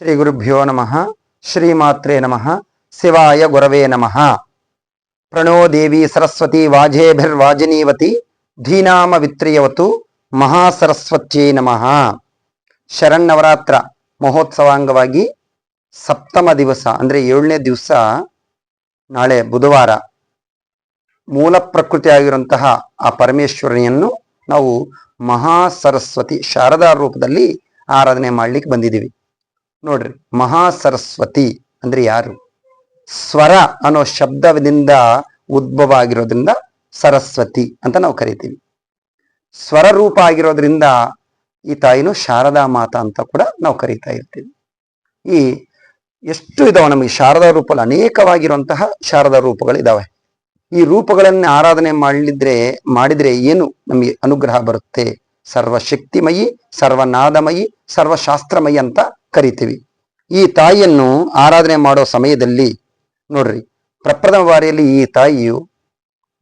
ಶ್ರೀ ಗುರುಭ್ಯೋ ನಮಃ ಶ್ರೀಮಾತ್ರೇ ನಮಃ, ಶಿವಾಯ ಗುರವೇ ನಮಃ. ಪ್ರಣೋ ದೇವಿ ಸರಸ್ವತಿ ವಾಜೇಭಿರ್ವಾಜಿನೀವತಿ ಧೀನಾಮ ವಿತ್ರಿಯವತು, ಮಹಾಸರಸ್ವತ್ಯೈ ನಮಃ. ಶರನ್ನವರಾತ್ರ ಮಹೋತ್ಸವಾಂಗವಾಗಿ ಸಪ್ತಮ ದಿವಸ, ಅಂದ್ರೆ ಏಳನೇ ದಿವಸ, ನಾಳೆ ಬುಧವಾರ, ಮೂಲ ಪ್ರಕೃತಿಯಾಗಿರುವಂತಹ ಆ ಪರಮೇಶ್ವರನಿಯನ್ನು ನಾವು ಮಹಾ ಸರಸ್ವತಿ ಶಾರದಾ ರೂಪದಲ್ಲಿ ಆರಾಧನೆ ಮಾಡ್ಲಿಕ್ಕೆ ಬಂದಿದ್ದೀವಿ. ನೋಡ್ರಿ ಮಹಾ ಸರಸ್ವತಿ ಅಂದ್ರೆ ಯಾರು? ಸ್ವರ ಅನ್ನೋ ಶಬ್ದದಿಂದ ಉದ್ಭವ ಆಗಿರೋದ್ರಿಂದ ಸರಸ್ವತಿ ಅಂತ ನಾವು ಕರಿತೀವಿ. ಸ್ವರ ರೂಪ ಆಗಿರೋದ್ರಿಂದ ಈ ತಾಯಿನೂ ಶಾರದಾ ಮಾತಾ ಅಂತ ಕೂಡ ನಾವು ಕರೀತಾ ಇರ್ತೀವಿ. ಈ ಎಷ್ಟು ಇದಾವೆ ನಮಗೆ ಶಾರದಾ ರೂಪದಲ್ಲಿ ಅನೇಕವಾಗಿರುವಂತಹ ಶಾರದಾ ರೂಪಗಳು ಇದಾವೆ. ಈ ರೂಪಗಳನ್ನ ಆರಾಧನೆ ಮಾಡಲಿದ್ರೆ ಮಾಡಿದ್ರೆ ಏನು ನಮಗೆ ಅನುಗ್ರಹ ಬರುತ್ತೆ? ಸರ್ವಶಕ್ತಿಮಯಿ, ಸರ್ವನಾದಮಯಿ, ಸರ್ವಶಾಸ್ತ್ರಮಯಿ ಅಂತ ಕರಿತೀವಿ. ಈ ತಾಯಿಯನ್ನು ಆರಾಧನೆ ಮಾಡೋ ಸಮಯದಲ್ಲಿ ನೋಡ್ರಿ, ಪ್ರಪ್ರಥಮ ಬಾರಿಯಲ್ಲಿ ಈ ತಾಯಿಯು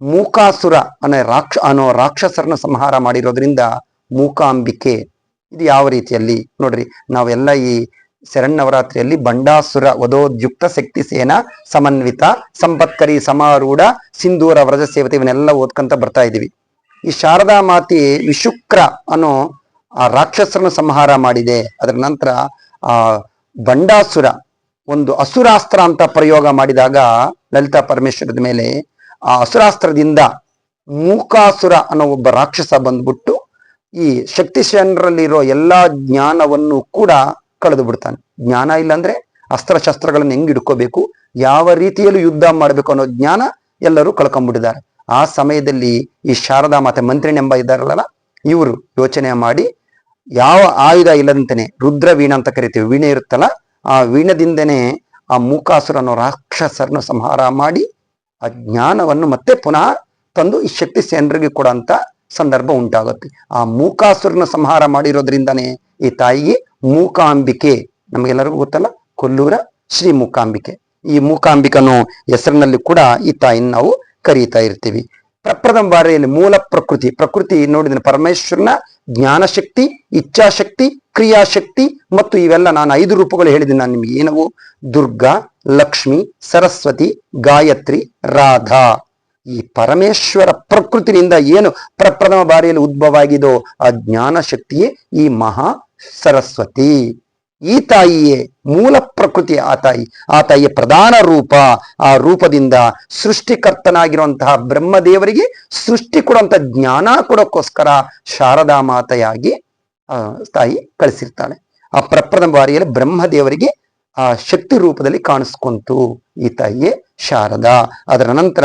ಮೂಕಾಸುರ ಅನ್ನೋ ರಾಕ್ಷ, ಅನ್ನೋ ರಾಕ್ಷಸರನ್ನ ಸಂಹಾರ ಮಾಡಿರೋದ್ರಿಂದ ಮೂಕಾಂಬಿಕೆ ಇದು ಯಾವ ರೀತಿಯಲ್ಲಿ ನೋಡ್ರಿ, ನಾವೆಲ್ಲ ಈ ಶರಣ್ಣವರಾತ್ರಿಯಲ್ಲಿ ಬಂಡಾಸುರ ವಧೋದ್ಯುಕ್ತ ಶಕ್ತಿ ಸೇನಾ ಸಮನ್ವಿತ ಸಂಪತ್ಕರಿ ಸಮಾರೂಢ ಸಿಂಧೂರ ವ್ರಜ ಸೇವತೆ ಇವನ್ನೆಲ್ಲ ಓದ್ಕೊಂತ ಬರ್ತಾ ಇದೀವಿ ಈ ಶಾರದಾ ಮಾತಿ ವಿಶುಕ್ರ ಅನ್ನೋ ಆ ರಾಕ್ಷಸರನ್ನು ಸಂಹಾರ ಮಾಡಿದೆ. ಅದರ ನಂತರ ಆ ಬಂಡಾಸುರ ಒಂದು ಅಸುರಾಸ್ತ್ರ ಅಂತ ಪ್ರಯೋಗ ಮಾಡಿದಾಗ ಲಲಿತಾ ಪರಮೇಶ್ವರದ ಮೇಲೆ ಆ ಅಸುರಾಸ್ತ್ರದಿಂದ ಮೂಕಾಸುರ ಅನ್ನೋ ಒಬ್ಬ ರಾಕ್ಷಸ ಬಂದ್ಬಿಟ್ಟು ಈ ಶಕ್ತಿಶೇನರಲ್ಲಿರೋ ಎಲ್ಲಾ ಜ್ಞಾನವನ್ನು ಕೂಡ ಕಳೆದು ಬಿಡ್ತಾನೆ. ಜ್ಞಾನ ಇಲ್ಲಾಂದ್ರೆ ಅಸ್ತ್ರಶಸ್ತ್ರಗಳನ್ನು ಹೆಂಗ್ ಇಡ್ಕೋಬೇಕು ಯಾವ ರೀತಿಯಲ್ಲೂ ಯುದ್ಧ ಮಾಡಬೇಕು ಅನ್ನೋ ಜ್ಞಾನ ಎಲ್ಲರೂ ಕಳ್ಕೊಂಡ್ಬಿಟ್ಟಿದ್ದಾರೆ ಆ ಸಮಯದಲ್ಲಿ ಈ ಶಾರದಾ ಮಾತೆ ಮಂತ್ರಿನೆಂಬ ಇದ್ದಾರಲ್ಲ, ಇವರು ಯೋಚನೆ ಮಾಡಿ ಯಾವ ಆಯುಧ ಇಲ್ಲದಂತೆ ರುದ್ರ ವೀಣ ಅಂತ ಕರಿತೀವಿ. ವೀಣೆ ಇರುತ್ತಲ್ಲ, ಆ ವೀಣದಿಂದನೇ ಆ ಮೂಕಾಸುರನ್ನು ರಾಕ್ಷಸರನ್ನು ಸಂಹಾರ ಮಾಡಿ ಆ ಜ್ಞಾನವನ್ನು ಮತ್ತೆ ಪುನಃ ತಂದು ಈ ಶಕ್ತಿ ಸೇನರಿಗೆ ಕೊಡಂತ ಸಂದರ್ಭ ಉಂಟಾಗುತ್ತೆ. ಆ ಮೂಕಾಸುರನ ಸಂಹಾರ ಮಾಡಿರೋದ್ರಿಂದನೇ ಈ ತಾಯಿಗೆ ಮೂಕಾಂಬಿಕೆ, ನಮಗೆಲ್ಲರಿಗೂ ಗೊತ್ತಲ್ಲ, ಕೊಲ್ಲೂರ ಶ್ರೀ ಮೂಕಾಂಬಿಕೆ. ಈ ಮೂಕಾಂಬಿಕನು ಹೆಸರಿನಲ್ಲಿ ಕೂಡ ಈ ತಾಯಿನ ನಾವು ಕರೀತಾ ಇರ್ತೀವಿ. ಪ್ರಪ್ರಥಮ ಬಾರಿಯಲ್ಲಿ ಮೂಲ ಪ್ರಕೃತಿ ಪ್ರಕೃತಿ ನೋಡಿದ್ರೆ ಪರಮೇಶ್ವರನ ಜ್ಞಾನಶಕ್ತಿ, ಇಚ್ಛಾಶಕ್ತಿ, ಕ್ರಿಯಾಶಕ್ತಿ ಮತ್ತು ಇವೆಲ್ಲ ನಾನು ಐದು ರೂಪಗಳು ಹೇಳಿದ್ದೀನಿ. ನಾನು ನಿಮಗೆ ಏನವು ದುರ್ಗಾ, ಲಕ್ಷ್ಮಿ, ಸರಸ್ವತಿ, ಗಾಯತ್ರಿ, ರಾಧಾ. ಈ ಪರಮೇಶ್ವರ ಪ್ರಕೃತಿನಿಂದ ಏನು ಪ್ರಪ್ರಥಮ ಬಾರಿಯಲ್ಲಿ ಉದ್ಭವ ಆಗಿದೋ ಆ ಜ್ಞಾನ ಶಕ್ತಿಯೇ ಈ ಮಹಾ ಸರಸ್ವತಿ. ಈ ತಾಯಿಯೇ ಮೂಲ ಪ್ರಕೃತಿ, ಆ ತಾಯಿ, ಆ ತಾಯಿಯ ಪ್ರಧಾನ ರೂಪ, ಆ ರೂಪದಿಂದ ಸೃಷ್ಟಿಕರ್ತನಾಗಿರುವಂತಹ ಬ್ರಹ್ಮದೇವರಿಗೆ ಸೃಷ್ಟಿ ಕೊಡುವಂತ ಜ್ಞಾನ ಕೊಡೋಕ್ಕೋಸ್ಕರ ಶಾರದಾ ಮಾತೆಯಾಗಿ, ಆ, ತಾಯಿ ಕಳಿಸಿರ್ತಾಳೆ. ಆ ಪ್ರಪ್ರಥಮ ಬಾರಿಯಲ್ಲಿ ಬ್ರಹ್ಮದೇವರಿಗೆ ಆ ಶಕ್ತಿ ರೂಪದಲ್ಲಿ ಕಾಣಿಸ್ಕೊಂತು ಈ ತಾಯಿಯೇ ಶಾರದಾ. ಅದರ ನಂತರ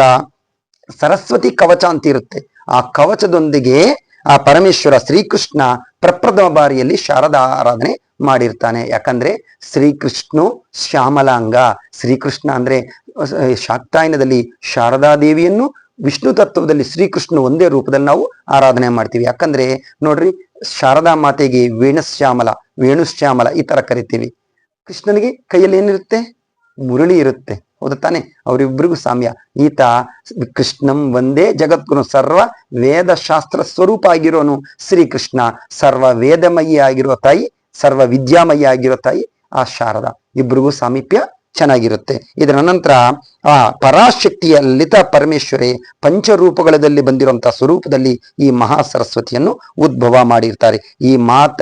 ಸರಸ್ವತಿ ಕವಚ ಅಂತ ಇರುತ್ತೆ. ಆ ಕವಚದೊಂದಿಗೆ ಆ ಪರಮೇಶ್ವರ ಶ್ರೀಕೃಷ್ಣ ಪ್ರಪ್ರಥಮ ಬಾರಿಯಲ್ಲಿ ಶಾರದಾ ಆರಾಧನೆ ಮಾಡಿರ್ತಾನೆ. ಯಾಕಂದ್ರೆ ಶ್ರೀಕೃಷ್ಣು ಶ್ಯಾಮಲಾಂಗ. ಶ್ರೀಕೃಷ್ಣ ಅಂದ್ರೆ ಶಾಕ್ತಾಯನದಲ್ಲಿ ಶಾರದಾ ದೇವಿಯನ್ನು ವಿಷ್ಣು ತತ್ವದಲ್ಲಿ ಶ್ರೀಕೃಷ್ಣ ಒಂದೇ ರೂಪದಲ್ಲಿ ನಾವು ಆರಾಧನೆ ಮಾಡ್ತೀವಿ. ಯಾಕಂದ್ರೆ, ನೋಡ್ರಿ, ಶಾರದಾ ಮಾತೆಗೆ ವೇಣುಶ್ಯಾಮಲ ವೇಣುಶ್ಯಾಮಲ ಈ ತರ ಕರಿತೀವಿ. ಕೃಷ್ಣನಿಗೆ ಕೈಯಲ್ಲಿ ಏನಿರುತ್ತೆ? ಮುರಳಿ ಇರುತ್ತೆ. ಹೌದಾ ತಾನೆ? ಅವರಿಬ್ಬರಿಗೂ ಸಾಮ್ಯ. ಈತ ಕೃಷ್ಣಂ ಒಂದೇ ಜಗದ್ಗುರು ಸರ್ವ ವೇದ ಶಾಸ್ತ್ರ ಸ್ವರೂಪ ಆಗಿರೋನು ಶ್ರೀಕೃಷ್ಣ. ಸರ್ವ ವೇದಮಯಿ ಆಗಿರೋ ತಾಯಿ ಸರ್ವ ವಿದ್ಯಾಮಯ ಆಗಿರೋ ತಾಯಿ ಆ ಶಾರದ. ಇಬ್ಬರಿಗೂ ಸಾಮೀಪ್ಯ ಚೆನ್ನಾಗಿರುತ್ತೆ. ಇದರ ನಂತರ ಆ ಪರಾಶಕ್ತಿಯ ಲಿತ ಪರಮೇಶ್ವರಿ ಪಂಚರೂಪಗಳಲ್ಲಿ ಬಂದಿರುವಂತಹ ಸ್ವರೂಪದಲ್ಲಿ ಈ ಮಹಾ ಸರಸ್ವತಿಯನ್ನು ಉದ್ಭವ ಮಾಡಿರ್ತಾರೆ. ಈ ಮಾತ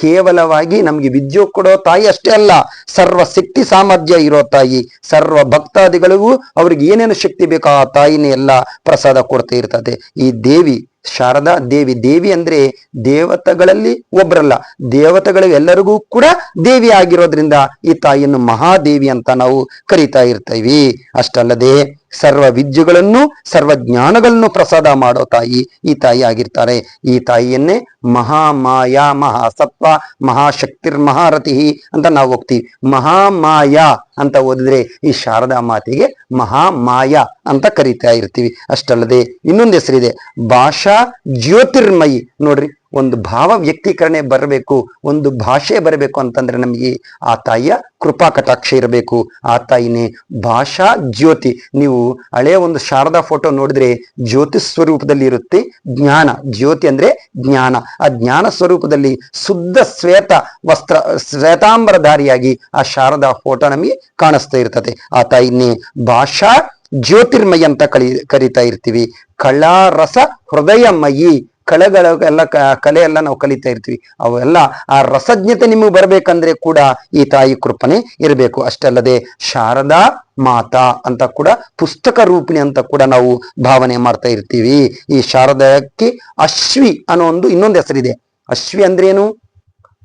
ಕೇವಲವಾಗಿ ನಮಗೆ ವಿದ್ಯು ಕೊಡೋ ತಾಯಿ ಅಷ್ಟೇ ಅಲ್ಲ, ಸರ್ವ ಶಕ್ತಿ ಸಾಮರ್ಥ್ಯ ಇರೋ ತಾಯಿ, ಸರ್ವ ಭಕ್ತಾದಿಗಳಿಗೂ ಅವ್ರಿಗೆ ಏನೇನು ಶಕ್ತಿ ಬೇಕೋ ಆ ತಾಯಿನೇ ಎಲ್ಲ ಪ್ರಸಾದ ಕೊಡ್ತಾ ಇರ್ತದೆ. ಈ ದೇವಿ ಶಾರದಾ ದೇವಿ ದೇವಿ ಅಂದ್ರೆ ದೇವತೆಗಳಲ್ಲಿ ಒಬ್ರಲ್ಲ. ದೇವತೆಗಳು ಎಲ್ಲರಿಗೂ ಕೂಡ ದೇವಿ ಆಗಿರೋದ್ರಿಂದ ಈ ತಾಯಿಯನ್ನು ಮಹಾದೇವಿ ಅಂತ ನಾವು ಕರಿತಾ ಇರ್ತೇವಿ. ಅಷ್ಟಲ್ಲದೆ ಸರ್ವ ವಿದ್ಯೆಗಳನ್ನು, ಸರ್ವ ಜ್ಞಾನಗಳನ್ನು ಪ್ರಸಾದ ಮಾಡೋ ತಾಯಿ ಈ ತಾಯಿ ಆಗಿರ್ತಾರೆ. ಈ ತಾಯಿಯನ್ನೇ ಮಹಾಮಾಯಾ, ಮಹಾಸತ್ವ, ಮಹಾಶಕ್ತಿರ್ ಮಹಾರಥಿ ಅಂತ ನಾವು ಹೋಗ್ತೀವಿ. ಮಹಾಮಾಯಾ ಅಂತ ಓದಿದ್ರೆ ಈ ಶಾರದಾ ಮಾತೆಗೆ ಮಹಾಮಾಯಾ ಅಂತ ಕರಿತಾ ಇರ್ತೀವಿ. ಅಷ್ಟಲ್ಲದೆ ಇನ್ನೊಂದು ಹೆಸರಿದೆ. ಭಾಷಾ ಜ್ಯೋತಿರ್ಮಯಿ. ನೋಡ್ರಿ ಒಂದು ಭಾವ ವ್ಯಕ್ತೀಕರಣೆ ಬರಬೇಕು, ಒಂದು ಭಾಷೆ ಬರಬೇಕು ಅಂತಂದ್ರೆ ನಮಗೆ ಆ ತಾಯಿಯ ಕೃಪಾ ಕಟಾಕ್ಷ ಇರಬೇಕು. ಆ ತಾಯಿನೇ ಭಾಷಾ ಜ್ಯೋತಿ. ನೀವು ಹಳೆಯ ಒಂದು ಶಾರದಾ ಫೋಟೋ ನೋಡಿದ್ರೆ ಜ್ಯೋತಿ ಸ್ವರೂಪದಲ್ಲಿ ಇರುತ್ತೆ ಜ್ಞಾನ. ಜ್ಯೋತಿ ಅಂದ್ರೆ ಜ್ಞಾನ. ಆ ಜ್ಞಾನ ಸ್ವರೂಪದಲ್ಲಿ ಶುದ್ಧ ಶ್ವೇತ ವಸ್ತ್ರ, ಶ್ವೇತಾಂಬರಧಾರಿಯಾಗಿ ಆ ಶಾರದಾ ಫೋಟೋ ನಮಗೆ ಕಾಣಿಸ್ತಾ ಇರ್ತದೆ. ಆ ತಾಯಿನೇ ಭಾಷಾ ಜ್ಯೋತಿರ್ಮಯಿ ಅಂತ ಕಳಿ, ಕರಿತಾ ಇರ್ತೀವಿ. ಕಳಾರಸ ಹೃದಯಮಯಿ. ಕಳೆಗಳ ಎಲ್ಲ ಕ- ಕಲೆ ಎಲ್ಲ ನಾವು ಕಲಿತಾ ಇರ್ತೀವಿ. ಅವೆಲ್ಲ ಆ ರಸಜ್ಞತೆ ನಿಮಗೆ ಬರಬೇಕಂದ್ರೆ ಕೂಡ ಈ ತಾಯಿ ಕೃಪನೆ ಇರಬೇಕು. ಅಷ್ಟಲ್ಲದೆ ಶಾರದಾ ಮಾತಾ ಅಂತ ಕೂಡ ಪುಸ್ತಕ ರೂಪಿಣಿ ಅಂತ ಕೂಡ ನಾವು ಭಾವನೆ ಮಾಡ್ತಾ ಇರ್ತೀವಿ. ಈ ಶಾರದಕ್ಕೆ ಅಶ್ವಿ ಅನ್ನೋ ಒಂದು ಇನ್ನೊಂದು ಹೆಸರಿದೆ. ಅಶ್ವಿ ಅಂದ್ರೇನು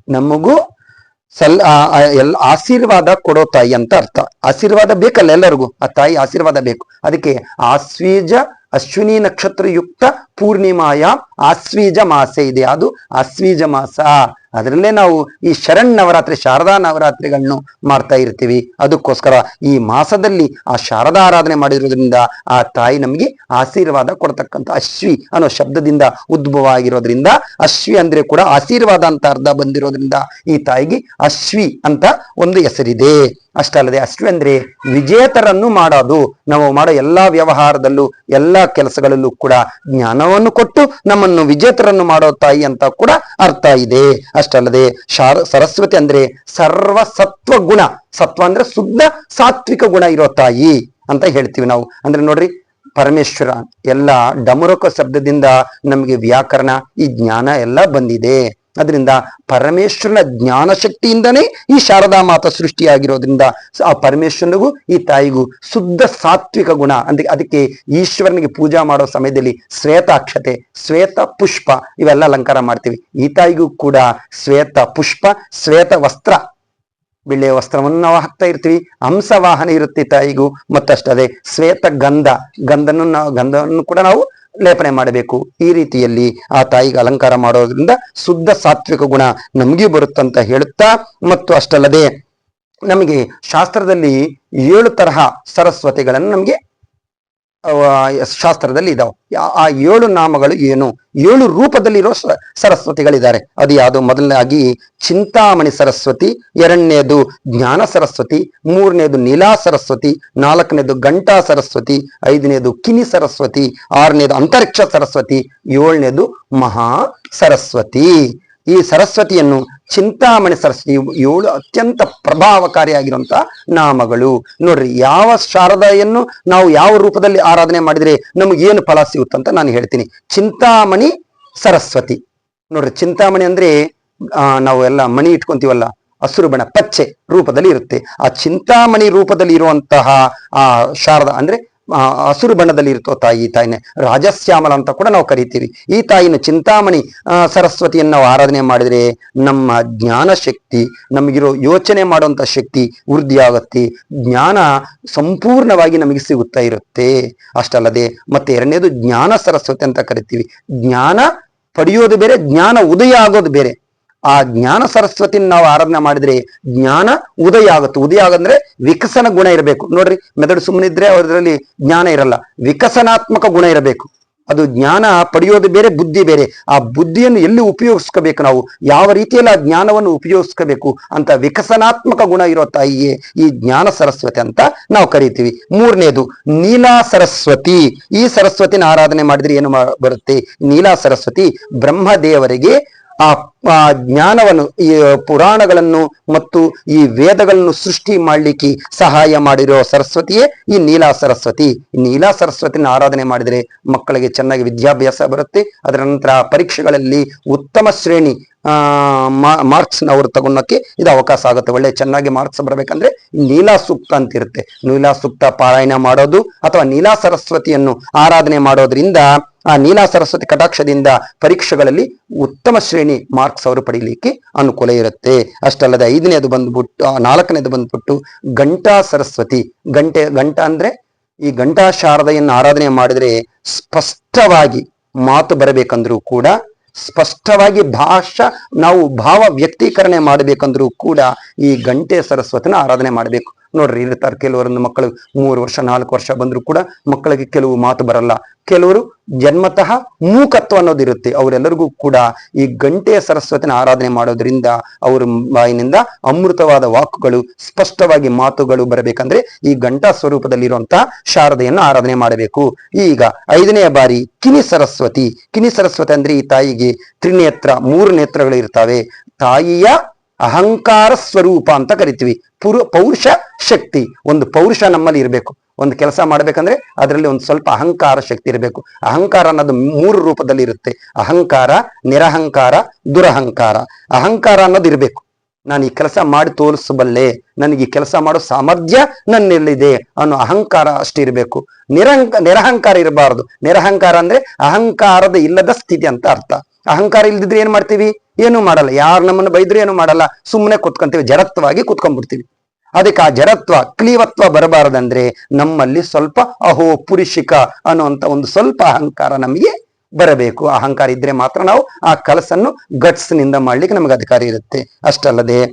ನಮಗೂ ಸಲ್ ಎಲ್ಲ ಆಶೀರ್ವಾದ ಕೊಡೋ ತಾಯಿ ಅಂತ ಅರ್ಥ. ಆಶೀರ್ವಾದ ಬೇಕಲ್ಲ ಎಲ್ಲರಿಗೂ? ಆ ತಾಯಿ ಆಶೀರ್ವಾದ ಬೇಕು. ಅದಕ್ಕೆ ಆಶ್ವೀಜ ಅಶ್ವಿನಿ ನಕ್ಷತ್ರ ಯುಕ್ತ ಪೂರ್ಣಿಮಾಯ ಆಶ್ವೀಜ ಮಾಸ ಇದೆ. ಅದು ಅಸ್ವೀಜ ಮಾಸ ಅದರಲ್ಲೇ ನಾವು ಈ ಶರಣ್ ನವರಾತ್ರಿ, ಶಾರದಾ ನವರಾತ್ರಿಗಳನ್ನು ಮಾಡ್ತಾ ಇರ್ತೀವಿ. ಅದಕ್ಕೋಸ್ಕರ ಈ ಮಾಸದಲ್ಲಿ ಆ ಶಾರದಾ ಆರಾಧನೆ ಮಾಡಿರೋದ್ರಿಂದ ಆ ತಾಯಿ ನಮಗೆ ಆಶೀರ್ವಾದ ಕೊಡ್ತಕ್ಕಂಥ ಅಶ್ವಿ ಅನ್ನೋ ಶಬ್ದದಿಂದ ಉದ್ಭವ ಆಗಿರೋದ್ರಿಂದ, ಅಶ್ವಿ ಅಂದ್ರೆ ಕೂಡ ಆಶೀರ್ವಾದ ಅಂತ ಅರ್ಥ ಬಂದಿರೋದ್ರಿಂದ ಈ ತಾಯಿಗೆ ಅಶ್ವಿ ಅಂತ ಒಂದು ಹೆಸರಿದೆ. ಅಷ್ಟಲ್ಲದೆ ಅಶ್ವಿ ಅಂದ್ರೆ ವಿಜೇತರನ್ನು ಮಾಡೋದು. ನಾವು ಮಾಡೋ ಎಲ್ಲಾ ವ್ಯವಹಾರದಲ್ಲೂ, ಎಲ್ಲಾ ಕೆಲಸಗಳಲ್ಲೂ ಕೂಡ ಜ್ಞಾನವನ್ನು ಕೊಟ್ಟು ನಮ್ಮನ್ನು ವಿಜೇತರನ್ನು ಮಾಡೋ ತಾಯಿ ಅಂತ ಕೂಡ ಅರ್ಥ ಇದೆ. ಅಷ್ಟಲ್ಲದೆ ಸರಸ್ವತಿ ಅಂದ್ರೆ ಸರ್ವ ಸತ್ವ ಗುಣ ಸತ್ವ ಅಂದ್ರೆ ಶುದ್ಧ ಸಾತ್ವಿಕ ಗುಣ ಇರೋ ತಾಯಿ ಅಂತ ಹೇಳ್ತೀವಿ ನಾವು. ಅಂದ್ರೆ ನೋಡ್ರಿ, ಪರಮೇಶ್ವರ, ಎಲ್ಲ ಡಮರುಕ ಶಬ್ದದಿಂದ ನಮಗೆ ವ್ಯಾಕರಣ, ಈ ಜ್ಞಾನ ಎಲ್ಲ ಬಂದಿದೆ. ಅದರಿಂದ ಪರಮೇಶ್ವರನ ಜ್ಞಾನ ಶಕ್ತಿಯಿಂದನೇ ಈ ಶಾರದಾ ಮಾತ ಸೃಷ್ಟಿಯಾಗಿರೋದ್ರಿಂದ ಆ ಪರಮೇಶ್ವರನಿಗೂ ಈ ತಾಯಿಗೂ ಶುದ್ಧ ಸಾತ್ವಿಕ ಗುಣ. ಅಂದ್ರೆ ಅದಕ್ಕೆ ಈಶ್ವರನಿಗೆ ಪೂಜಾ ಮಾಡೋ ಸಮಯದಲ್ಲಿ ಶ್ವೇತಾಕ್ಷತೆ, ಶ್ವೇತ ಪುಷ್ಪ ಇವೆಲ್ಲ ಅಲಂಕಾರ ಮಾಡ್ತೀವಿ. ಈ ತಾಯಿಗೂ ಕೂಡ ಶ್ವೇತ ಪುಷ್ಪ, ಶ್ವೇತ ವಸ್ತ್ರ. ಬಿಳಿಯ ವಸ್ತ್ರವನ್ನು ನಾವು ಹಾಕ್ತಾ ಇರ್ತೀವಿ. ಹಂಸವಾಹನ ಇರುತ್ತೆ ತಾಯಿಗೂ. ಮತ್ತಷ್ಟದೇ ಶ್ವೇತ ಗಂಧ. ಗಂಧನ ನಾವು, ಗಂಧವನ್ನು ಕೂಡ ನಾವು ಲೇಪನೆ ಮಾಡಬೇಕು. ಈ ರೀತಿಯಲ್ಲಿ ಆ ತಾಯಿಗೆ ಅಲಂಕಾರ ಮಾಡೋದ್ರಿಂದ ಶುದ್ಧ ಸಾತ್ವಿಕ ಗುಣ ನಮಗೆ ಬರುತ್ತಂತ ಹೇಳುತ್ತಾ, ಮತ್ತು ಅಷ್ಟಲ್ಲದೆ ನಮಗೆ ಶಾಸ್ತ್ರದಲ್ಲಿ ಏಳು ತರಹ ಸರಸ್ವತಿಗಳನ್ನು ನಮಗೆ ಶಾಸ್ತ್ರದಲ್ಲಿ ಇದಾವೆ. ಆ- ಏಳು ನಾಮಗಳು ಏನು? ಏಳು ರೂಪದಲ್ಲಿರೋ ಸರಸ್ವತಿಗಳಿದ್ದಾರೆ. ಅದು ಯಾವುದು? ಮೊದಲನೇದಾಗಿ ಚಿಂತಾಮಣಿ ಸರಸ್ವತಿ, ಎರಡನೇದು ಜ್ಞಾನ ಸರಸ್ವತಿ, ಮೂರನೇದು ನೀಲಾ ಸರಸ್ವತಿ, ನಾಲ್ಕನೇದು ಗಂಟಾ ಸರಸ್ವತಿ, ಐದನೇದು ಕಿನಿ ಸರಸ್ವತಿ, ಆರನೇದು ಅಂತರಿಕ್ಷ ಸರಸ್ವತಿ, ಏಳನೇದು ಮಹಾ ಸರಸ್ವತಿ. ಈ ಸರಸ್ವತಿಯನ್ನು ಚಿಂತಾಮಣಿ ಸರಸ್ವತಿ ಏಳು ಅತ್ಯಂತ ಪ್ರಭಾವಕಾರಿಯಾಗಿರುವಂತಹ ನಾಮಗಳು. ನೋಡ್ರಿ, ಯಾವ ಶಾರದೆಯನ್ನು ನಾವು ಯಾವ ರೂಪದಲ್ಲಿ ಆರಾಧನೆ ಮಾಡಿದ್ರೆ ನಮಗೇನು ಫಲ ಸಿಗುತ್ತಂತ ನಾನು ಹೇಳ್ತೀನಿ. ಚಿಂತಾಮಣಿ ಸರಸ್ವತಿ. ನೋಡ್ರಿ, ಚಿಂತಾಮಣಿ ಅಂದ್ರೆ ನಾವು ಎಲ್ಲ ಮಣಿ ಇಟ್ಕೊಂತೀವಲ್ಲ, ಹಸಿರು ಬಣ್ಣ, ಪಚ್ಚೆ ರೂಪದಲ್ಲಿ ಇರುತ್ತೆ. ಆ ಚಿಂತಾಮಣಿ ರೂಪದಲ್ಲಿ ಇರುವಂತಹ, ಆ, ಶಾರದ ಅಂದ್ರೆ ಹಸಿರು ಬಣ್ಣದಲ್ಲಿ ಇರ್ತೋ ತಾಯಿ, ಈ ತಾಯಿನೇ. ರಾಜಶ್ಯಾಮಲ ಅಂತ ಕೂಡ ನಾವು ಕರಿತೀವಿ. ಈ ತಾಯಿನ ಚಿಂತಾಮಣಿ ಸರಸ್ವತಿಯನ್ನ ನಾವು ಆರಾಧನೆ ಮಾಡಿದ್ರೆ ನಮ್ಮ ಜ್ಞಾನ ಶಕ್ತಿ, ನಮಗಿರೋ ಯೋಚನೆ ಮಾಡುವಂತ ಶಕ್ತಿ ವೃದ್ಧಿ ಆಗುತ್ತೆ ಜ್ಞಾನ ಸಂಪೂರ್ಣವಾಗಿ ನಮಗೆ ಸಿಗುತ್ತಾ ಇರುತ್ತೆ. ಅಷ್ಟಲ್ಲದೆ ಮತ್ತೆ ಎರಡನೇದು ಜ್ಞಾನ ಸರಸ್ವತಿ ಅಂತ ಕರಿತೀವಿ. ಜ್ಞಾನ ಪಡೆಯೋದು ಬೇರೆ, ಜ್ಞಾನ ಉದಯ ಆಗೋದು ಬೇರೆ. ಆ ಜ್ಞಾನ ಸರಸ್ವತಿನ ನಾವು ಆರಾಧನೆ ಮಾಡಿದ್ರೆ ಜ್ಞಾನ ಉದಯ ಆಗುತ್ತೆ. ಉದಯ ಆಗಂದ್ರೆ ವಿಕಸನ ಗುಣ ಇರಬೇಕು. ನೋಡ್ರಿ ಮೆದುಳು ಸುಮ್ಮನಿದ್ರೆ ಅದರಲ್ಲಿ ಜ್ಞಾನ ಇರಲ್ಲ. ವಿಕಸನಾತ್ಮಕ ಗುಣ ಇರಬೇಕು. ಅದು ಜ್ಞಾನ ಪಡೆಯೋದು ಬೇರೆ, ಬುದ್ಧಿ ಬೇರೆ. ಆ ಬುದ್ಧಿಯನ್ನು ಎಲ್ಲಿ ಉಪಯೋಗಿಸ್ಕೋಬೇಕು ನಾವು? ಯಾವ ರೀತಿಯಲ್ಲಿ ಆ ಜ್ಞಾನವನ್ನು ಉಪಯೋಗಿಸ್ಕೋಬೇಕು ಅಂತ ವಿಕಸನಾತ್ಮಕ ಗುಣ ಇರೋ ತಾಯಿಯೇ ಈ ಜ್ಞಾನ ಸರಸ್ವತಿ ಅಂತ ನಾವು ಕರಿತೀವಿ. ಮೂರನೇದು, ನೀಲಾ ಸರಸ್ವತಿ. ಈ ಸರಸ್ವತಿನ ಆರಾಧನೆ ಮಾಡಿದ್ರೆ ಏನು ಬರುತ್ತೆ? ನೀಲಾ ಸರಸ್ವತಿ ಬ್ರಹ್ಮದೇವರಿಗೆ ಆ ಜ್ಞಾನವನ್ನು, ಈ ಪುರಾಣಗಳನ್ನು ಮತ್ತು ಈ ವೇದಗಳನ್ನು ಸೃಷ್ಟಿ ಮಾಡಲಿಕ್ಕೆ ಸಹಾಯ ಮಾಡಿರೋ ಸರಸ್ವತಿಯೇ ಈ ನೀಲಾ ಸರಸ್ವತಿ. ನೀಲಾ ಸರಸ್ವತಿನ ಆರಾಧನೆ ಮಾಡಿದರೆ ಮಕ್ಕಳಿಗೆ ಚೆನ್ನಾಗಿ ವಿದ್ಯಾಭ್ಯಾಸ ಬರುತ್ತೆ. ಅದರ ನಂತರ ಪರೀಕ್ಷೆಗಳಲ್ಲಿ ಉತ್ತಮ ಶ್ರೇಣಿ ಮಾರ್ಕ್ಸ್ ಅವರು ತಗೊಳಕ್ಕೆ ಇದು ಅವಕಾಶ ಆಗುತ್ತೆ. ಒಳ್ಳೆ ಚೆನ್ನಾಗಿ ಮಾರ್ಕ್ಸ್ ಬರಬೇಕಂದ್ರೆ ನೀಲಾ ಸೂಕ್ತ ಅಂತ ಇರುತ್ತೆ. ನೀಲಾ ಸೂಕ್ತ ಪಾರಾಯಣ ಮಾಡೋದು ಅಥವಾ ನೀಲಾ ಸರಸ್ವತಿಯನ್ನು ಆರಾಧನೆ ಮಾಡೋದ್ರಿಂದ ಆ ನೀಲಾ ಸರಸ್ವತಿ ಕಟಾಕ್ಷದಿಂದ ಪರೀಕ್ಷೆಗಳಲ್ಲಿ ಉತ್ತಮ ಶ್ರೇಣಿ ಮಾರ್ಕ್ಸ್ ಅವರು ಪಡೀಲಿಕ್ಕೆ ಅನುಕೂಲ ಇರುತ್ತೆ. ಅಷ್ಟಲ್ಲದೆ ಐದನೇದು ಬಂದ್ಬಿಟ್ಟು ನಾಲ್ಕನೇದು ಬಂದ್ಬಿಟ್ಟು ಗಂಟಾ ಸರಸ್ವತಿ. ಗಂಟೆ ಗಂಟ ಅಂದ್ರೆ ಈ ಗಂಟಾ ಶಾರದೆಯನ್ನು ಆರಾಧನೆ ಮಾಡಿದ್ರೆ ಸ್ಪಷ್ಟವಾಗಿ ಮಾತು ಬರಬೇಕಂದ್ರೂ ಕೂಡ ಸ್ಪಷ್ಟವಾಗಿ ಭಾಷಾ ನಾವು ಭಾವ ವ್ಯಕ್ತೀಕರಣೆ ಮಾಡಬೇಕಂದ್ರೂ ಕೂಡ ಈ ಗಂಟೆ ಸರಸ್ವತಿನ ಆರಾಧನೆ ಮಾಡಬೇಕು. ನೋಡ್ರಿ ಇರ್ತಾರೆ ಕೆಲವರೊಂದು ಮಕ್ಕಳು ಮೂರು ವರ್ಷ, ನಾಲ್ಕು ವರ್ಷ ಬಂದ್ರು ಕೂಡ ಮಕ್ಕಳಿಗೆ ಕೆಲವು ಮಾತು ಬರಲ್ಲ. ಕೆಲವರು ಜನ್ಮತಃ ಮೂಕತ್ವ ಅನ್ನೋದಿರುತ್ತೆ ಅವರೆಲ್ಲರಿಗೂ ಕೂಡ ಈ ಗಂಟೆಯ ಸರಸ್ವತಿನ ಆರಾಧನೆ ಮಾಡೋದ್ರಿಂದ ಅವ್ರ ಬಾಯಿನಿಂದ ಅಮೃತವಾದ ವಾಕುಗಳು, ಸ್ಪಷ್ಟವಾಗಿ ಮಾತುಗಳು ಬರಬೇಕಂದ್ರೆ ಈ ಗಂಟಾ ಸ್ವರೂಪದಲ್ಲಿರುವಂತಹ ಶಾರದೆಯನ್ನು ಆರಾಧನೆ ಮಾಡಬೇಕು. ಈಗ ಐದನೆಯ ಬಾರಿ ಕಿನಿ ಸರಸ್ವತಿ. ಕಿನಿ ಸರಸ್ವತಿ ಅಂದ್ರೆ ಈ ತಾಯಿಗೆ ತ್ರಿನೇತ್ರ, ಮೂರು ನೇತ್ರಗಳು ಇರ್ತವೆ. ತಾಯಿಯ ಅಹಂಕಾರ ಸ್ವರೂಪ ಅಂತ ಕರಿತೀವಿ. ಪುರು, ಪೌರುಷ ಶಕ್ತಿ. ಒಂದು ಪೌರುಷ ನಮ್ಮಲ್ಲಿ ಇರಬೇಕು. ಒಂದು ಕೆಲಸ ಮಾಡಬೇಕಂದ್ರೆ ಅದರಲ್ಲಿ ಒಂದು ಸ್ವಲ್ಪ ಅಹಂಕಾರ ಶಕ್ತಿ ಇರಬೇಕು. ಅಹಂಕಾರ ಅನ್ನೋದು ಮೂರು ರೂಪದಲ್ಲಿ ಇರುತ್ತೆ. ಅಹಂಕಾರ, ನಿರಹಂಕಾರ, ದುರಹಂಕಾರ. ಅಹಂಕಾರ ಅನ್ನೋದು ಇರಬೇಕು. ನಾನು ಈ ಕೆಲಸ ಮಾಡಿ ತೋರಿಸಬಲ್ಲೆ. ನನಗೆ ಈ ಕೆಲಸ ಮಾಡೋ ಸಾಮರ್ಥ್ಯ ನನ್ನಲ್ಲಿದೆ ಅನ್ನೋ ಅಹಂಕಾರ ಅಷ್ಟಿರಬೇಕು ನಿರಹಂಕ ನಿರಹಂಕಾರ ಇರಬಾರದು. ನಿರಹಂಕಾರ ಅಂದ್ರೆ ಅಹಂಕಾರದ ಇಲ್ಲದ ಸ್ಥಿತಿ ಅಂತ ಅರ್ಥ. ಅಹಂಕಾರ ಇಲ್ದಿದ್ರೆ ಏನ್ ಮಾಡ್ತೀವಿ? ಏನು ಮಾಡಲ್ಲ. ಯಾರು ನಮ್ಮನ್ನು ಬೈದ್ರು ಏನು ಮಾಡಲ್ಲ. ಸುಮ್ಮನೆ ಕುತ್ಕೊಂತೀವಿ. ಜಡತ್ವವಾಗಿ ಕುತ್ಕೊಂಡ್ಬಿಡ್ತೀವಿ. ಅದಕ್ಕೆ ಆ ಜಡತ್ವ, ಕ್ಲೀವತ್ವ ಬರಬಾರದಂದ್ರೆ ನಮ್ಮಲ್ಲಿ ಸ್ವಲ್ಪ ಅಹೋ ಪುರುಷಿಕ ಅನ್ನುವಂತ ಒಂದು ಸ್ವಲ್ಪ ಅಹಂಕಾರ ನಮಗೆ ಬರಬೇಕು. ಅಹಂಕಾರ ಇದ್ರೆ ಮಾತ್ರ ನಾವು ಆ ಕಲಸನ್ನು ಗಟ್ಸ್ನಿಂದ ಮಾಡ್ಲಿಕ್ಕೆ ನಮಗೆ ಅಧಿಕಾರ ಇರುತ್ತೆ. ಅಷ್ಟಲ್ಲದೆ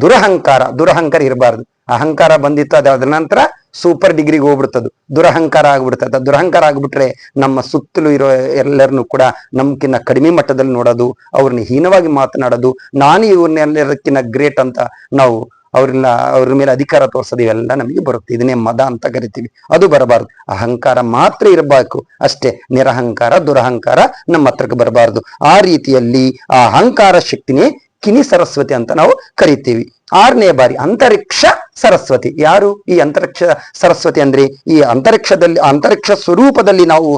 ದುರಹಂಕಾರ ದುರಹಂಕಾರ ಇರಬಾರ್ದು. ಅಹಂಕಾರ ಬಂದಿತ್ತು, ಅದಾದ ನಂತರ ಸೂಪರ್ ಡಿಗ್ರಿಗೆ ಹೋಗ್ಬಿಡ್ತದ್ದು ದುರಹಂಕಾರ ಆಗ್ಬಿಡ್ತದ. ದುರಹಂಕಾರ ಆಗ್ಬಿಟ್ರೆ ನಮ್ಮ ಸುತ್ತಲೂ ಇರೋ ಎಲ್ಲರನ್ನು ಕೂಡ ನಮ್ಕಿನ್ನ ಕಡಿಮೆ ಮಟ್ಟದಲ್ಲಿ ನೋಡೋದು, ಅವ್ರನ್ನ ಹೀನವಾಗಿ ಮಾತನಾಡೋದು, ನಾನು ಇವ್ರನ್ನೆಲ್ಲರಕ್ಕಿನ್ನ ಗ್ರೇಟ್ ಅಂತ ನಾವು ಅವ್ರನ್ನ, ಅವ್ರ ಮೇಲೆ ಅಧಿಕಾರ ತೋರಿಸೋದು ಇವೆಲ್ಲ ನಮಗೆ ಬರುತ್ತೆ. ಇದನ್ನೇ ಮದ ಅಂತ ಕರಿತೀವಿ. ಅದು ಬರಬಾರ್ದು. ಅಹಂಕಾರ ಮಾತ್ರ ಇರಬೇಕು. ಅಷ್ಟೇ ನಿರಹಂಕಾರ, ದುರಹಂಕಾರ ನಮ್ಮ ಹತ್ರಕ್ಕೆ ಬರಬಾರ್ದು. ಆ ರೀತಿಯಲ್ಲಿ ಆ ಅಹಂಕಾರ ಶಕ್ತಿನೇ ಕಿನಿ ಸರಸ್ವತಿ ಅಂತ ನಾವು ಕರಿತೀವಿ. ಆರನೇ ಬಾರಿ ಅಂತರಿಕ್ಷ ಸರಸ್ವತಿ. ಯಾರು ಈ ಅಂತರಿಕ್ಷ ಸರಸ್ವತಿ ಅಂದ್ರೆ? ಈ ಅಂತರಿಕ್ಷದಲ್ಲಿ, ಅಂತರಿಕ್ಷ ಸ್ವರೂಪದಲ್ಲಿ ನಾವು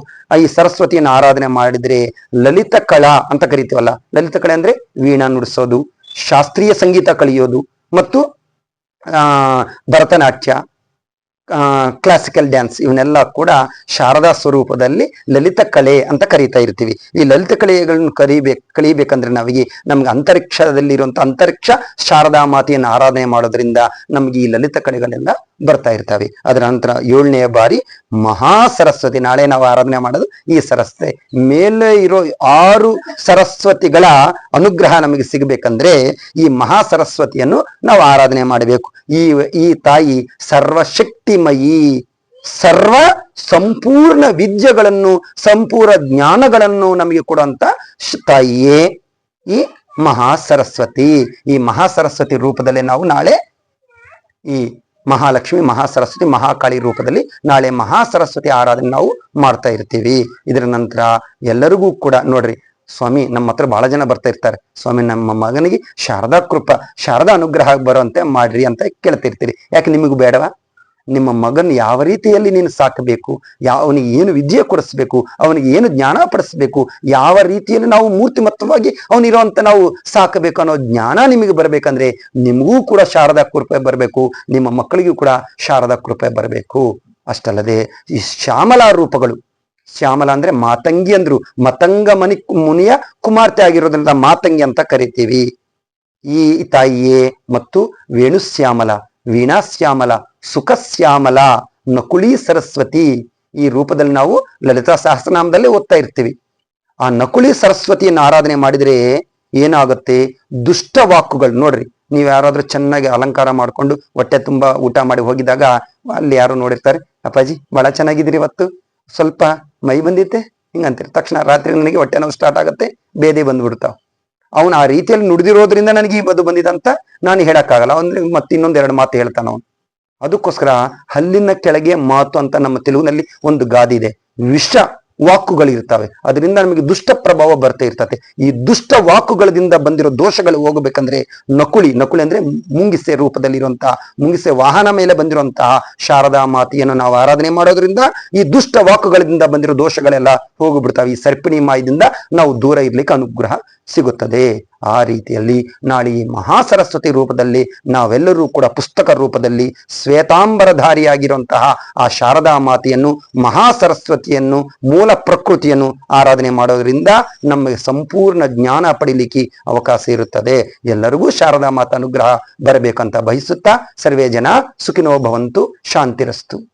ಈ ಸರಸ್ವತಿಯನ್ನು ಆರಾಧನೆ ಮಾಡಿದ್ರೆ ಲಲಿತ ಕಳಾ ಅಂತ ಕರಿತೀವಲ್ಲ. ಲಲಿತ ಕಳೆ ಅಂದ್ರೆ ವೀಣಾ ನುಡಿಸೋದು, ಶಾಸ್ತ್ರೀಯ ಸಂಗೀತ ಕಲಿಯೋದು ಮತ್ತು ಭರತನಾಟ್ಯ. ಕ್ಲಾಸಿಕಲ್ ಡ್ಯಾನ್ಸ್ ಇವನ್ನೆಲ್ಲ ಕೂಡ ಶಾರದಾ ಸ್ವರೂಪದಲ್ಲಿ ಲಲಿತ ಕಲೆ ಅಂತ ಕರೀತಾ ಇರ್ತೀವಿ. ಈ ಲಲಿತ ಕಲೆಗಳನ್ನು ಕಲಿಬೇಕು ಕಲಿಬೇಕಂದ್ರೆ ನಮಗೆ ನಮ್ಗೆ ಅಂತರಿಕ್ಷದಲ್ಲಿರುವಂಥ ಅಂತರಿಕ್ಷ ಶಾರದಾ ಮಾತೆಯನ್ನು ಆರಾಧನೆ ಮಾಡೋದ್ರಿಂದ ನಮಗೆ ಈ ಲಲಿತ ಕಲೆಗಳೆಲ್ಲ ಬರ್ತಾ ಇರ್ತವೆ. ಅದರ ನಂತರ ಏಳನೆಯ ಬಾರಿ ಮಹಾ ಸರಸ್ವತಿ ನಾಳೆ ನಾವು ಆರಾಧನೆ ಮಾಡೋದು ಈ ಸರಸ್ವತಿ. ಮೇಲೆ ಇರೋ ಆರು ಸರಸ್ವತಿಗಳ ಅನುಗ್ರಹ ನಮಗೆ ಸಿಗಬೇಕಂದ್ರೆ ಈ ಮಹಾ ಸರಸ್ವತಿಯನ್ನು ನಾವು ಆರಾಧನೆ ಮಾಡಬೇಕು. ಈ ಈ ತಾಯಿ ಸರ್ವಶಕ್ತಿಮಯಿ, ಸರ್ವ ಸಂಪೂರ್ಣ ವಿದ್ಯೆಗಳನ್ನು, ಸಂಪೂರ್ಣ ಜ್ಞಾನಗಳನ್ನು ನಮಗೆ ಕೊಡುವಂತ ತಾಯಿಯೇ ಈ ಮಹಾ ಸರಸ್ವತಿ ಈ ಮಹಾ ಸರಸ್ವತಿ ರೂಪದಲ್ಲಿ ನಾವು ನಾಳೆ ಈ ಮಹಾಲಕ್ಷ್ಮಿ ಮಹಾ ಸರಸ್ವತಿ ಮಹಾಕಾಳಿ ರೂಪದಲ್ಲಿ ನಾಳೆ ಮಹಾ ಸರಸ್ವತಿ ಆರಾಧನೆ ನಾವು ಮಾಡ್ತಾ ಇರ್ತೀವಿ. ಇದರ ನಂತರ ಎಲ್ಲರಿಗೂ ಕೂಡ ನೋಡ್ರಿ, ಸ್ವಾಮಿ ನಮ್ಮ ಹತ್ರ ಬಹಳ ಜನ ಬರ್ತಾ ಇರ್ತಾರೆ. ಸ್ವಾಮಿ ನಮ್ಮ ಮಗನಿಗೆ ಶಾರದಾ ಕೃಪ, ಶಾರದಾ ಅನುಗ್ರಹ ಬರುವಂತೆ ಮಾಡ್ರಿ ಅಂತ ಕೇಳ್ತಿರ್ತೀರಿ ಯಾಕೆ ನಿಮಗೂ ಬೇಡವಾ? ನಿಮ್ಮ ಮಗನ್ ಯಾವ ರೀತಿಯಲ್ಲಿ ನೀನು ಸಾಕಬೇಕು? ಯಾವ ಅವನಿಗೆ ಏನು ವಿದ್ಯೆ ಕೊಡಿಸ್ಬೇಕು? ಅವನಿಗೆ ಏನು ಜ್ಞಾನ ಪಡಿಸ್ಬೇಕು? ಯಾವ ರೀತಿಯಲ್ಲಿ ನಾವು ಮೂರ್ತಿಮತ್ತವಾಗಿ ಅವನಿರುವಂತ ನಾವು ಸಾಕಬೇಕು ಅನ್ನೋ ಜ್ಞಾನ ನಿಮಗೆ ಬರಬೇಕಂದ್ರೆ ನಿಮಗೂ ಕೂಡ ಶಾರದಾ ಕೃಪೆ ಬರಬೇಕು, ನಿಮ್ಮ ಮಕ್ಕಳಿಗೂ ಕೂಡ ಶಾರದಾ ಕೃಪೆ ಬರಬೇಕು. ಅಷ್ಟಲ್ಲದೆ ಈ ಶ್ಯಾಮಲಾ ರೂಪಗಳು, ಶ್ಯಾಮಲ ಅಂದ್ರೆ ಮಾತಂಗಿ ಅಂದ್ರು, ಮತಂಗ ಮನಿ ಮುನಿಯ ಕುಮಾರ್ತೆ ಆಗಿರೋದ್ರಿಂದ ಮಾತಂಗಿ ಅಂತ ಕರಿತೀವಿ. ಈ ತಾಯಿಯೇ ಮತ್ತು ವೇಣುಶ್ಯಾಮಲ, ವೀಣಾಶ್ಯಾಮಲ ಸುಖಶ್ಯಾಮಲ ನಕುಳಿ ಸರಸ್ವತಿ ಈ ರೂಪದಲ್ಲಿ ನಾವು ಲಲಿತಾ ಸಹಸ್ರನಾಮದಲ್ಲಿ ಓದ್ತಾ ಇರ್ತೀವಿ. ಆ ನಕುಳಿ ಸರಸ್ವತಿಯನ್ನು ಆರಾಧನೆ ಮಾಡಿದ್ರೆ ಏನಾಗುತ್ತೆ? ದುಷ್ಟ ವಾಕುಗಳು ನೋಡ್ರಿ, ನೀವು ಯಾರಾದ್ರೂ ಚೆನ್ನಾಗಿ ಅಲಂಕಾರ ಮಾಡ್ಕೊಂಡು ಹೊಟ್ಟೆ ತುಂಬಾ ಊಟ ಮಾಡಿ ಹೋಗಿದಾಗ ಅಲ್ಲಿ ಯಾರು ನೋಡಿರ್ತಾರೆ? ಅಪ್ಪಾಜಿ, ಬಹಳ ಚೆನ್ನಾಗಿದ್ದೀರಿ ಇವತ್ತು. ಸ್ವಲ್ಪ ಮೈ ಬಂದಿತ್ತೆ? ಹಿಂಗಂತೀರಿ. ತಕ್ಷಣ ರಾತ್ರಿ ನನಗೆ ಹೊಟ್ಟೆ ನೋವು ಸ್ಟಾರ್ಟ್ ಆಗುತ್ತೆ, ಬೇದೆ ಬಂದ್ಬಿಡ್ತಾವ. ಅವನು ಆ ರೀತಿಯಲ್ಲಿ ನುಡಿದಿರೋದ್ರಿಂದ ನನಗೆ ಈ ಬದು ಬಂದಿದಂತ ನಾನು ಹೇಳಕ್ಕಾಗಲ್ಲ. ಅಂದ್ರೆ ಮತ್ತೆ ಇನ್ನೊಂದೆರಡು ಮಾತು ಹೇಳ್ತಾನ ಅವನು ಅದಕ್ಕೋಸ್ಕರ ಹಲ್ಲಿನ ಕೆಳಗೆ ಮಾತು ಅಂತ ನಮ್ಮ ತೆಲುಗಿನಲ್ಲಿ ಒಂದು ಗಾದೆ ಇದೆ. ವಿಷ ವಾಕುಗಳಿರ್ತವೆ. ಅದರಿಂದ ನಮಗೆ ದುಷ್ಟ ಪ್ರಭಾವ ಬರ್ತಾ ಇರ್ತದೆ. ಈ ದುಷ್ಟ ವಾಕುಗಳಿಂದ ಬಂದಿರೋ ದೋಷಗಳು ಹೋಗಬೇಕಂದ್ರೆ ನಕುಳಿ. ನಕುಳಿ ಅಂದ್ರೆ ಮುಂಗಿಸೆ ರೂಪದಲ್ಲಿರುವಂತಹ, ಮುಂಗಿಸೆ ವಾಹನ ಮೇಲೆ ಬಂದಿರುವಂತಹ ಶಾರದಾ ಮಾತೆಯನ್ನು ನಾವು ಆರಾಧನೆ ಮಾಡೋದ್ರಿಂದ ಈ ದುಷ್ಟ ವಾಕುಗಳಿಂದ ಬಂದಿರೋ ದೋಷಗಳೆಲ್ಲ ಹೋಗ್ಬಿಡ್ತಾವೆ. ಈ ಸರ್ಪಿಣಿ ಮಾಯದಿಂದ ನಾವು ದೂರ ಇರ್ಲಿಕ್ಕೆ ಅನುಗ್ರಹ ಸಿಗುತ್ತದೆ. ಆ ರೀತಿಯಲ್ಲಿ ನಾಳೆ ಈ ಮಹಾ ಸರಸ್ವತಿ ರೂಪದಲ್ಲಿ ನಾವೆಲ್ಲರೂ ಕೂಡ ಪುಸ್ತಕ ರೂಪದಲ್ಲಿ ಶ್ವೇತಾಂಬರಧಾರಿಯಾಗಿರುವಂತಹ ಆ ಶಾರದಾ ಮಾತೆಯನ್ನು ಮಹಾ ಸರಸ್ವತಿಯನ್ನು ಮೂಲ ಪ್ರಕೃತಿಯನ್ನು ಆರಾಧನೆ ಮಾಡೋದ್ರಿಂದ ನಮಗೆ ಸಂಪೂರ್ಣ ಜ್ಞಾನ ಪಡಿಲಿಕ್ಕೆ ಅವಕಾಶ ಇರುತ್ತದೆ. ಎಲ್ಲರಿಗೂ ಶಾರದಾ ಮಾತ ಅನುಗ್ರಹ ಬರಬೇಕಂತ ಬಯಸುತ್ತಾ ಸರ್ವೇ ಜನ ಸುಖಿನೋ ಭವಂತು, ಶಾಂತಿರಸ್ತು.